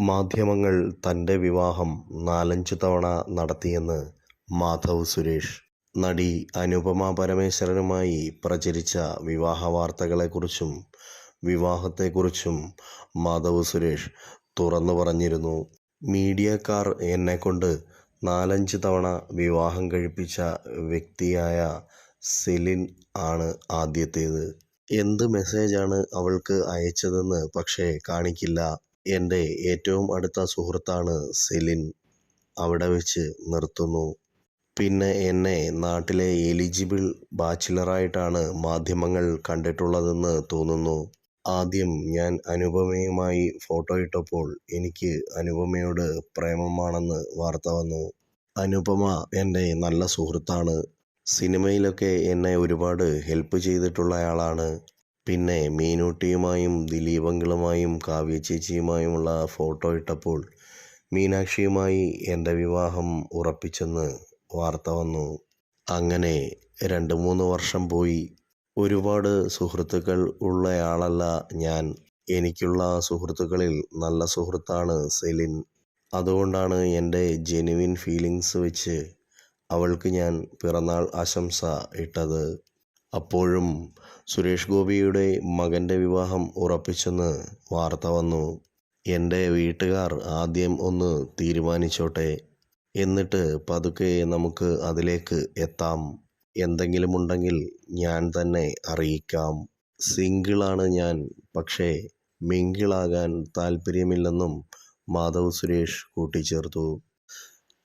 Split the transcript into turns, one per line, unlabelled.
മാധ്യമങ്ങൾ തന്റെ വിവാഹം നാലഞ്ച് തവണ നടത്തിയെന്ന് മാധവ് സുരേഷ്. നടി അനുപമ പരമേശ്വരനുമായി പ്രചരിച്ച വിവാഹ വാർത്തകളെക്കുറിച്ചും വിവാഹത്തെക്കുറിച്ചും മാധവ് സുരേഷ് തുറന്നു പറഞ്ഞിരുന്നു. മീഡിയക്കാർ എന്നെക്കൊണ്ട് നാലഞ്ച് തവണ വിവാഹം കഴിപ്പിച്ച വ്യക്തിയായ സെലിൻ ആണ് ആദ്യത്തേത്. എന്ത് മെസ്സേജാണ് അവൾക്ക് അയച്ചതെന്ന് പക്ഷേ കാണിക്കില്ല. എന്റെ ഏറ്റവും അടുത്ത സുഹൃത്താണ് സെലിൻ. അവിടെ വെച്ച് നിർത്തുന്നു. പിന്നെ എന്നെ നാട്ടിലെ എലിജിബിൾ ബാച്ചിലറായിട്ടാണ് മാധ്യമങ്ങൾ കണ്ടിട്ടുള്ളതെന്ന് തോന്നുന്നു. ആദ്യം ഞാൻ അനുപമയുമായി ഫോട്ടോ ഇട്ടപ്പോൾ എനിക്ക് അനുപമയോട് പ്രേമമാണെന്ന് വാർത്ത വന്നു. അനുപമ എന്റെ നല്ല സുഹൃത്താണ്. സിനിമയിലൊക്കെ എന്നെ ഒരുപാട് ഹെൽപ്പ് ചെയ്തിട്ടുള്ളയാളാണ് പിന്നെ മീനൂട്ടിയുമായും ദിലീപങ്കിളുമായും കാവ്യ ചേച്ചിയുമായുമുള്ള ഫോട്ടോ ഇട്ടപ്പോൾ മീനാക്ഷിയുമായി എന്റെ വിവാഹം ഉറപ്പിച്ചെന്ന് വാർത്ത വന്നു. അങ്ങനെ രണ്ട് മൂന്ന് വർഷം പോയി. ഒരുപാട് സുഹൃത്തുക്കൾ ഉള്ളയാളല്ല ഞാൻ. എനിക്കുള്ള സുഹൃത്തുക്കളിൽ നല്ല സുഹൃത്താണ് സെലിൻ. അതുകൊണ്ടാണ് എന്റെ ജെനുവിൻ ഫീലിങ്സ് വെച്ച് അവൾക്ക് ഞാൻ പിറന്നാൾ ആശംസ ഇട്ടത്. അപ്പോഴും സുരേഷ് ഗോപിയുടെ മകന്റെ വിവാഹം ഉറപ്പിച്ചെന്ന് വാർത്ത വന്നു. എന്റെ വീട്ടുകാർ ആദ്യം ഒന്ന് തീരുമാനിച്ചോട്ടെ. എന്നിട്ട് പതുക്കെ നമുക്ക് അതിലേക്ക് എത്താം. എന്തെങ്കിലുമുണ്ടെങ്കിൽ ഞാൻ തന്നെ അറിയിക്കാം. സിംഗിളാണ് ഞാൻ. പക്ഷേ മിങ്കിളാകാൻ താല്പര്യമില്ലെന്നും മാധവ് സുരേഷ് കൂട്ടിച്ചേർത്തു.